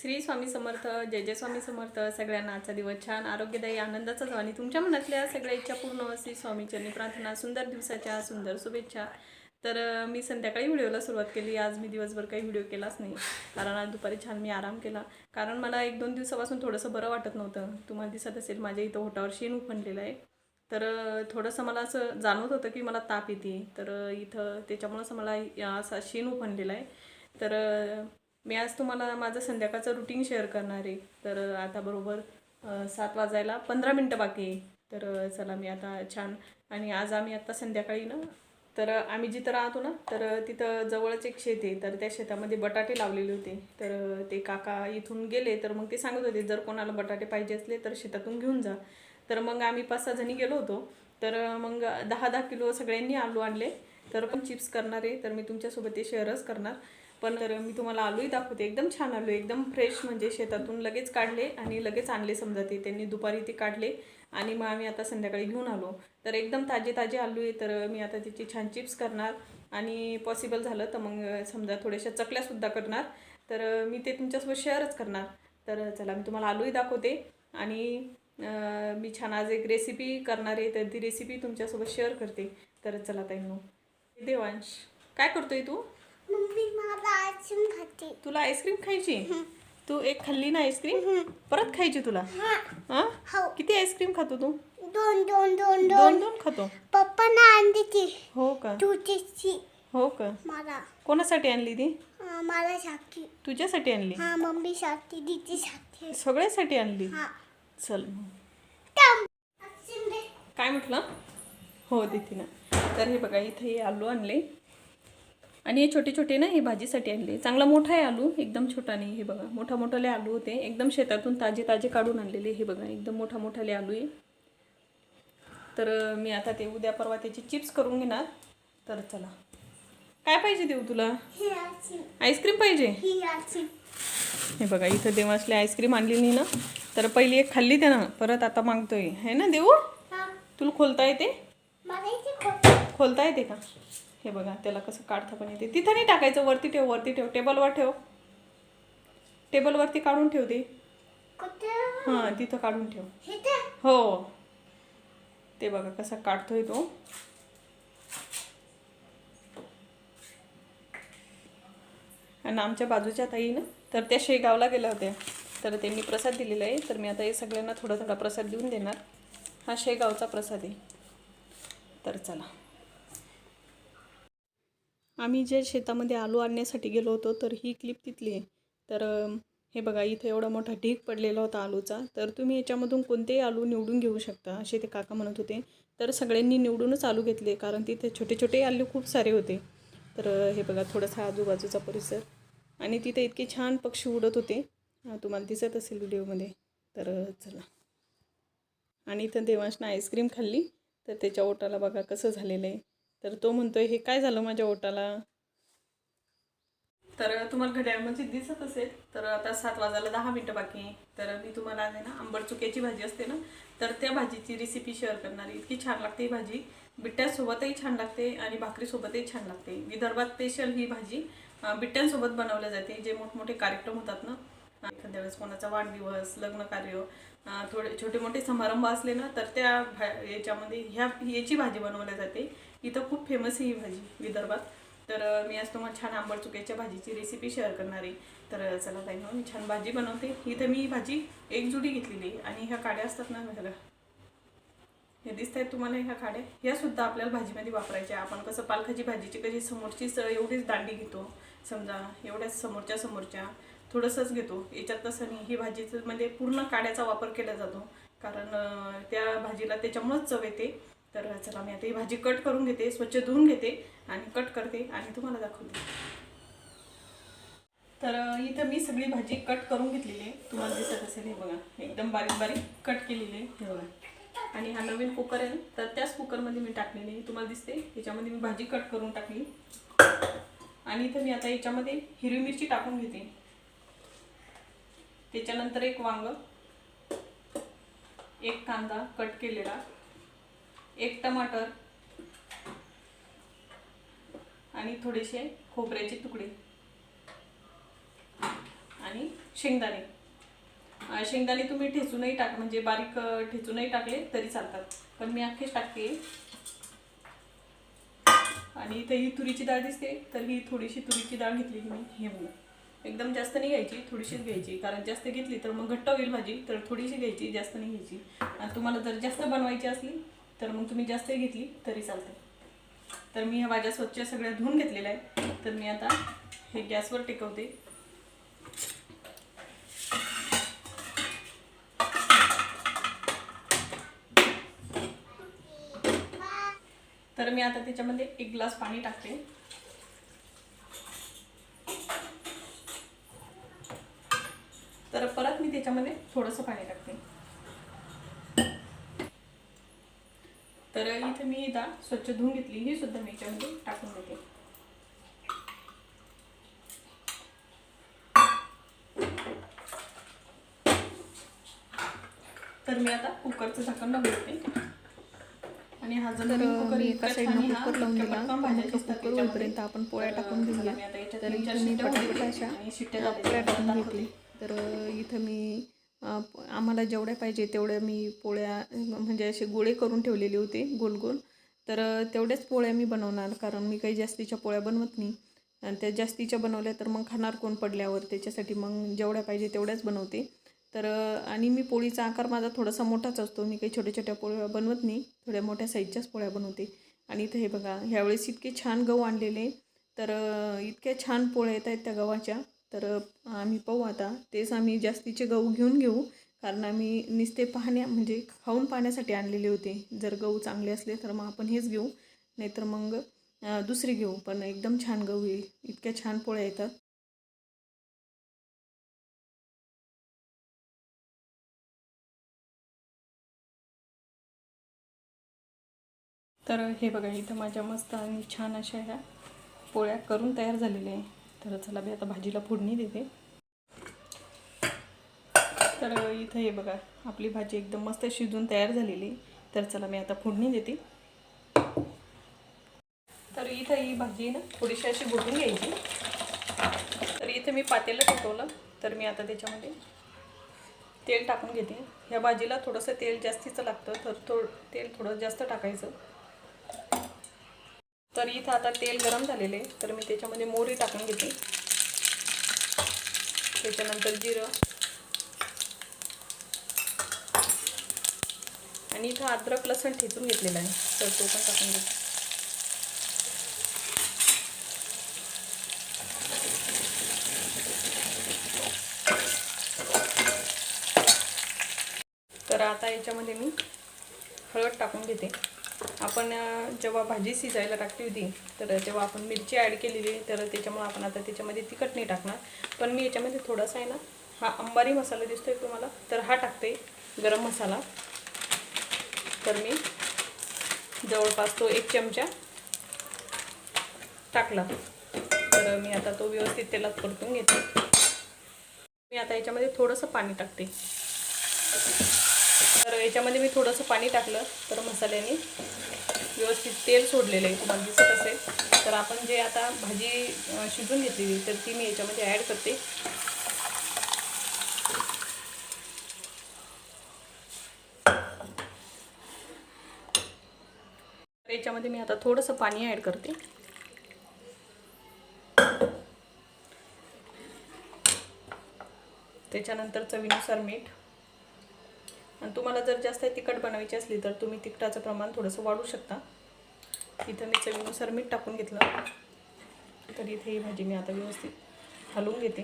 श्री स्वामी समर्थ जय जय स्वामी समर्थ सगळ्यांना आजचा दिवस छान आरोग्यदायी आनंदाचा जावा आणि तुमच्या मनातल्या सगळ्या इच्छा पूर्ण श्री स्वामीचरणी प्रार्थना सुंदर दिवसाच्या सुंदर शुभेच्छा. तर मी संध्याकाळी व्हिडिओला सुरुवात केली. आज मी दिवसभर काही व्हिडिओ केलाच नाही कारण आज दुपारी छान मी आराम केला. कारण मला एक दोन दिवसापासून थोडंसं बरं वाटत नव्हतं. तुम्हाला दिसत असेल माझ्या इथं होटावर शेण उफणलेलं आहे. तर थोडंसं मला असं जाणवत होतं की मला ताप येते. तर इथं इथं त्याच्यामुळंच मला या- असा शेण उफणलेला आहे. तर मी आज तुम्हाला माझं संध्याकाळचं रुटीन शेअर करणार आहे. तर आता बरोबर सात वाजायला पंधरा मिनटं बाकी आहे. तर चला मी आता छान आणि आज आम्ही आत्ता संध्याकाळी ना तर आम्ही जिथं राहतो ना तर तिथं जवळच एक शेत आहे. तर त्या शेतामध्ये बटाटे लावलेले होते. तर ते काका इथून गेले तर मग ते सांगत होते जर कोणाला बटाटे पाहिजे असले तर शेतातून घेऊन जा. तर मग आम्ही पाच सहा जणी गेलो होतो. तर मग दहा दहा किलो सगळ्यांनी आलू आणले. तर पण चिप्स करणार आहे. तर मी तुमच्यासोबत ते शेअरच करणार. पण तर मी तुम्हाला आलूही दाखवते. एकदम छान आलू आहे, एकदम फ्रेश म्हणजे शेतातून लगेच काढले आणि लगेच आणले समजा ते. त्यांनी दुपारी ते काढले आणि मग आम्ही आता संध्याकाळी घेऊन आलो. तर एकदम ताजे ताजे आलू आहे तर मी आता त्याची छान चिप्स करणार आणि पॉसिबल झालं तर मग समजा थोड्याशा चकल्यासुद्धा करणार. तर मी ते तुमच्यासोबत शेअरच करणार. तर चला मी तुम्हाला आलूही दाखवते. आणि मी छान आज एक रेसिपी करणार आहे. तर ती रेसिपी तुमच्यासोबत शेअर करते. तर चला ताई देवांश काय करतोय तू? तुला आईस्क्रीम खायची? तू एक खाल्ली ना आईस्क्रीम? परत खायची तुला? हा. हो? किती आईस्क्रीम खातो तू? दोन दोन दोन दोन. दोन दोन खातो? पप्पाना आणली ती. हो का? तुझीची हो का? मला. कोणासाठी आणली ती? मला साठी तुझ्यासाठी आणली? हा मम्मी साठी दीदी साठी सगळ्यासाठी आणली? चल. काय म्हटलं? हो देते ना तर हे बघा इथे आलू आणले. आणि हे छोटे छोटे ना हे भाजीसाठी आणले. चांगला मोठा आहे आलू एकदम छोटा नाही हे बघा. मोठा मोठाले आलू होते. एकदम शेतातून ताजे ताजे काढून आणलेले हे बघा. एकदम मोठा मोठाले आलू आहे. तर मी आता ते उद्या परवा त्याची चिप्स करून घेणार. तर चला. काय पाहिजे देऊ तुला? आईस्क्रीम पाहिजे? ही बघा इथं देवासले आईस्क्रीम आणली नाही ना. तर पहिली एक खाल्ली त्यानं परत आता मागतोय. है ना देऊ? तुला खोलता येते. खोलता येते का? हे बघा त्याला कसं काढता पण येते. तिथं नाही टाकायचं वरती ठेव वरती ठेव टेबलवर ठेव. टेबलवरती काढून ठेव कुठे? हां तिथं काढून ठेव. हो. ते बघा कसा काढतोय तो. आणि आमच्या बाजूच्या ताई ना तर त्या शेगावला गेल्या होत्या. तर त्यांनी प्रसाद दिलेला आहे. तर मी आता हे सगळ्यांना थोडा थोडा प्रसाद देऊन देणार. हा शेगावचा प्रसाद आहे. तर चला. आम्ही जे शेतामध्ये आलू आणण्यासाठी गेलो होतो तर ही क्लिप तिथली आहे. तर हे बघा इथे एवढा मोठा ढीग पडलेला होता आलूचा. तर तुम्ही याच्यामधून कोणतेही आलू निवडून घेऊ शकता असे ते काका म्हणत होते. तर सगळ्यांनी निवडूनच आलू घेतले कारण तिथे छोटे छोटे आलू खूप सारे होते. तर हे बघा थोडासा आजूबाजूचा परिसर. आणि तिथे इतके छान पक्षी उडत होते. तुम्हाला दिसत असेल व्हिडिओमध्ये. तर चला. आणि इथं देवांशनं आईस्क्रीम खाल्ली. तर त्याच्या ओटाला बघा कसं झालेलं आहे. तर तो म्हणतोय हे काय झालं माझ्या ओटाला? तर तुम्हाला घड्याळमध्ये म्हणजे दिसत असेल तर आता सात वाजायला दहा मिनटं बाकी तर मी तुम्हाला आहे ना आंबट चुक्याची भाजी असते ना तर त्या भाजीची रेसिपी शेअर करणार इतकी छान लागते ही भाजी. बिट्ट्यासोबतही छान लागते आणि भाकरीसोबतही छान लागते. विदर्भात स्पेशल ही भाजी बिट्ट्यांसोबत बनवल्या जाते. जे मोठमोठे कार्यक्रम होतात ना एखाद्या वेळेस कोणाचा वाढदिवस लग्न कार्य थोडे छोटे मोठे समारंभ असले ना तर त्या भा याच्यामध्ये ह्या याची भाजी बनवल्या जाते. इथं खूप फेमस आहे ही भाजी विदर्भात. तर मी आज तुम्हाला छान आंबट चुक्याच्या भाजीची रेसिपी शेअर करणार आहे. तर चला ताई मी छान भाजी बनवते. इथं मी भाजी एक जुडी घेतलेली आहे आणि ह्या काड्या असतात ना घरा हे दिसत आहेत तुम्हाला ह्या काड्या? ह्या सुद्धा आपल्याला भाजीमध्ये वापरायच्या आपण कसं पालकाची भाजीची कशी समोरची स एवढीच दांडी घेतो. समजा एवढ्याच समोरच्या समोरच्या थोडंसंच घेतो. याच्यात तसं नाही ही भाजीचं म्हणजे पूर्ण काड्याचा वापर केला जातो. कारण त्या भाजीला त्याच्यामुळंच चव येते. तर चला मी आता ही भाजी कट करून घेते स्वच्छ धुवून घेते आणि कट करते आणि तुम्हाला दाखवते. तर इथं मी सगळी भाजी कट करून घेतलेली आहे. तुम्हाला दिसत असेल हे बघा एकदम बारीक बारीक कट केलेली आहे. हे बघा. आणि हा नवीन कुकर आहे. तर त्याच कुकरमध्ये मी टाकलेली आहे. तुम्हाला दिसते याच्यामध्ये मी भाजी कट करून टाकली. आणि इथं मी आता याच्यामध्ये हिरवी मिरची टाकून घेते. त्याच्यानंतर एक वांग एक कांदा कट केलेला. एक टमाटर आणि थोडेसे खोबऱ्याचे तुकडे आणि शेंगदाणे. शेंगदाणे तुम्ही ठेचूनही टाक म्हणजे बारीक ठेचूनही टाकले तरी चालतात. पण मी अख्खेच टाकते. आणि इथे ही तुरीची डाळ दिसते तर ही थोडीशी तुरीची डाळ घेतली मी हे म्हणून एकदम जास्त नाही घ्यायची थोडीशीच घ्यायची. कारण जास्त घेतली तर मग घट्ट होईल भाजी तर थोडीशी घ्यायची जास्त नाही घ्यायची. आणि तुम्हाला जर जास्त बनवायची असली तर मग तुम्ही जास्त घेतली तरी चालते तर मी ह्या भाज्या स्वच्छ सगळ्या धुवून घेतलेल्या आहेत. तर मी आता हे गॅसवर टेकवते. तर मी आता त्याच्यामध्ये एक ग्लास पाणी टाकते. तर परत मी त्याच्यामध्ये थोडंसं पाणी टाकते तर इथे मी डाळ स्वच्छ धुवून घेतली. ही सुद्धा मी याच्यामध्ये टाकून देते. तर मी आता कुकरचं झाकण लावून देते आणि हा जो तर नवीन कुकर मी एका साईडनं हा, कुकर लावून दिला. कुकर. होईपर्यंत आपण पोळ्या टाकून घेऊया तर इथे मी पटापट अशा पोळ्या टाकून. घेतली तर इथं मी आम्हाला जेवढ्या पाहिजे तेवढ्या मी पोळ्या म्हणजे असे गोळे करून ठेवलेले होते गोल गोल. तर तेवढ्याच पोळ्या मी बनवणार कारण मी काही जास्तीच्या पोळ्या बनवत नाही. आणि त्या जास्तीच्या बनवल्या तर मग खाणार कोण पडल्यावर? त्याच्यासाठी मग जेवढ्या पाहिजे तेवढ्याच बनवते. तर आणि मी पोळीचा आकार माझा थोडासा मोठाच असतो. मी काही छोट्या छोट्या पोळ्या बनवत नाही. थोड्या मोठ्या साईजच्याच पोळ्या बनवते. आणि इथं हे बघा ह्यावेळेस इतके छान गहू आणलेले. तर इतक्या छान पोळ्या येत आहेत त्या गव्हाच्या. तर आम्ही पाहू आता. तेच आम्ही जास्तीचे गहू घेऊन घेऊ. कारण आम्ही नुसते पाहण्या म्हणजे खाऊन पाहण्यासाठी आणलेले होते. जर गहू चांगले असले तर मग आपण हेच घेऊ. नाहीतर मग दुसरी दुसरे घेऊ. पण एकदम छान गहू आहे. इतक्या छान पोळ्या येतात. तर हे बघा इथं माझ्या मस्त आणि छान अशा ह्या पोळ्या करून तयार झालेल्या आहे. तर चला मी आता भाजीला फोडणी देते. तर इथं हे बघा आपली भाजी एकदम मस्त शिजून तयार झालेली. तर चला मी आता फोडणी देते. तर इथं ही भाजी ना थोडीशी अशी घोटून घ्यायची. तर इथे मी पातेलं पेटवलं. तर मी आता त्याच्यामध्ये तेल टाकून घेते. ह्या भाजीला थोडंसं तेल जास्तीचं लागतं तर थोडं तेल थोडं जास्त टाकायचं. तर इथं आता तेल गरम झालेले आहे. तर मी त्याच्यामध्ये मोहरी टाकून घेते. त्याच्यानंतर जिरं. आणि इथं अद्रक लसण ठेचून घेतलेलं आहे. तर तो पण टाकून घेते. तर आता याच्यामध्ये मी हळद टाकून घेते. आपण जेव्हा भाजी शिजायला टाकली होती तर तेव्हा आपण मिरची ॲड केलेली तर त्याच्यामुळे आपण आता त्याच्यामध्ये तिखट नाही टाकणार. पण मी याच्यामध्ये थोडासा आहे ना हा अंबारी मसाला दिसतोय तुम्हाला तर हा टाकते गरम मसाला. तर मी जवळपास तो एक चमचा टाकला. तर मी आता तो व्यवस्थित तेलात परतून घेते. मी आता याच्यामध्ये थोडंसं पाणी टाकते. तर याच्यामध्ये मी थोडंसं पाणी टाकलं तर मसाल्याने व्यवस्थित तेल सोडलेलं आहे तुम्हाला दिसत असेल. तर आपण जे आता भाजी शिजून घेतलेली तर ती मी याच्यामध्ये ॲड करते. तर याच्यामध्ये मी आता थोडंसं पाणी ॲड करते. त्याच्यानंतर चवीनुसार मीठ. आणि तुम्हाला जर जास्त तिखट बनवायची असली तर तुम्ही तिखटाचं प्रमाण थोडंसं वाढू शकता. इथं मी चवीनुसार मीठ टाकून घेतलं. तर इथे ही भाजी मी आता व्यवस्थित हलवून घेते.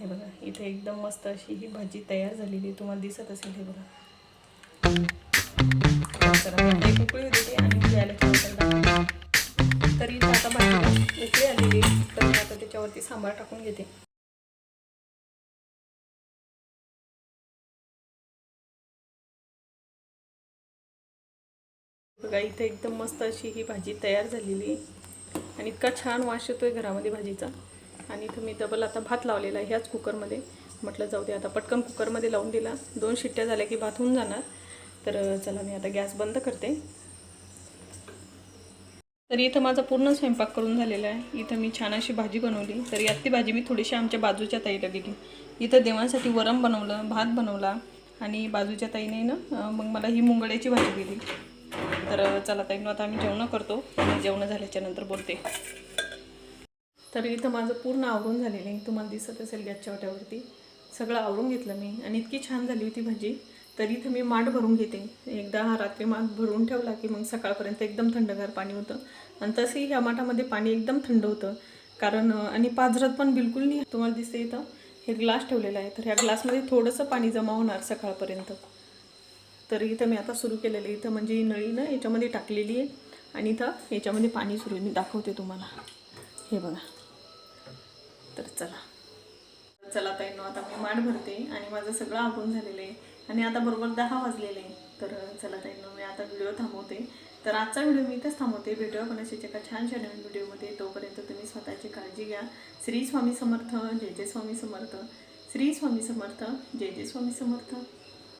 हे बघा इथे एकदम मस्त अशी ही भाजी तयार झालेली तुम्हाला दिसत असेल हे बघा. तर आता उकळी आणि आता भाजी उकळी आलेली तर मी आता त्याच्यावरती सांबार टाकून घेते. बघा इथे एकदम मस्त अशी ही भाजी तयार झालेली. आणि इतका छान वास येतोय घरामध्ये भाजीचा. आणि इथं मी डबल आता भात लावलेला आहे ह्याच कुकरमध्ये म्हटलं जाऊ दे आता पटकन कुकरमध्ये लावून दिला. दोन शिट्ट्या झाल्या की भात होऊन जाणार. तर चला मी आता गॅस बंद करते. तर इथं माझा पूर्ण स्वयंपाक करून झालेला आहे. इथं मी छान अशी भाजी बनवली. तर यात ती भाजी मी थोडीशी आमच्या बाजूच्या ताईला दिली. इथं देवांसाठी वरम बनवलं भात बनवला. आणि बाजूच्या ताईने ना मग मला ही मुंगड्याची भाजी दिली. तर चला ताईनं आता आम्ही जेवणं करतो. आणि जेवणं झाल्याच्यानंतर बोलते. तर इथं माझं पूर्ण आवरून झालेलं आहे. तुम्हाला दिसत असेल गॅसच्या वाट्यावरती. सगळं आवरून घेतलं मी. आणि इतकी छान झाली होती भाजी. तर इथं मी माठ भरून घेते. एकदा हा रात्री माठ भरून ठेवला की मग सकाळपर्यंत एकदम थंडगार पाणी होतं. आणि तसंही ह्या माठामध्ये पाणी एकदम थंड होतं. कारण आणि पाझरत पण बिलकुल नाही. तुम्हाला दिसते इथं. हे ग्लास ठेवलेला आहे. तर ह्या ग्लासमध्ये थोडंसं पाणी जमा होणार सकाळपर्यंत. तर इथं मी आता सुरू केलेलं आहे. इथं म्हणजे ही नळी ना याच्यामध्ये टाकलेली आहे. आणि इथं याच्यामध्ये पाणी सुरू मी दाखवते तुम्हाला. हे बघा. तर चला. चला ताईनो आता मी माठ भरते आणि माझं सगळं आवरून झालेलं आहे. आणि आता बरोबर दहा वाजलेले आहे. तर चला ताईनो मी आता व्हिडिओ थांबवते. तर आजचा व्हिडिओ मी इथंच थांबवते. भेटूया पण एका छानशा नवीन व्हिडिओमध्ये तोपर्यंत तुम्ही स्वतःची काळजी घ्या. श्री स्वामी समर्थ जय जय स्वामी समर्थ. श्री स्वामी समर्थ जय जय स्वामी समर्थ.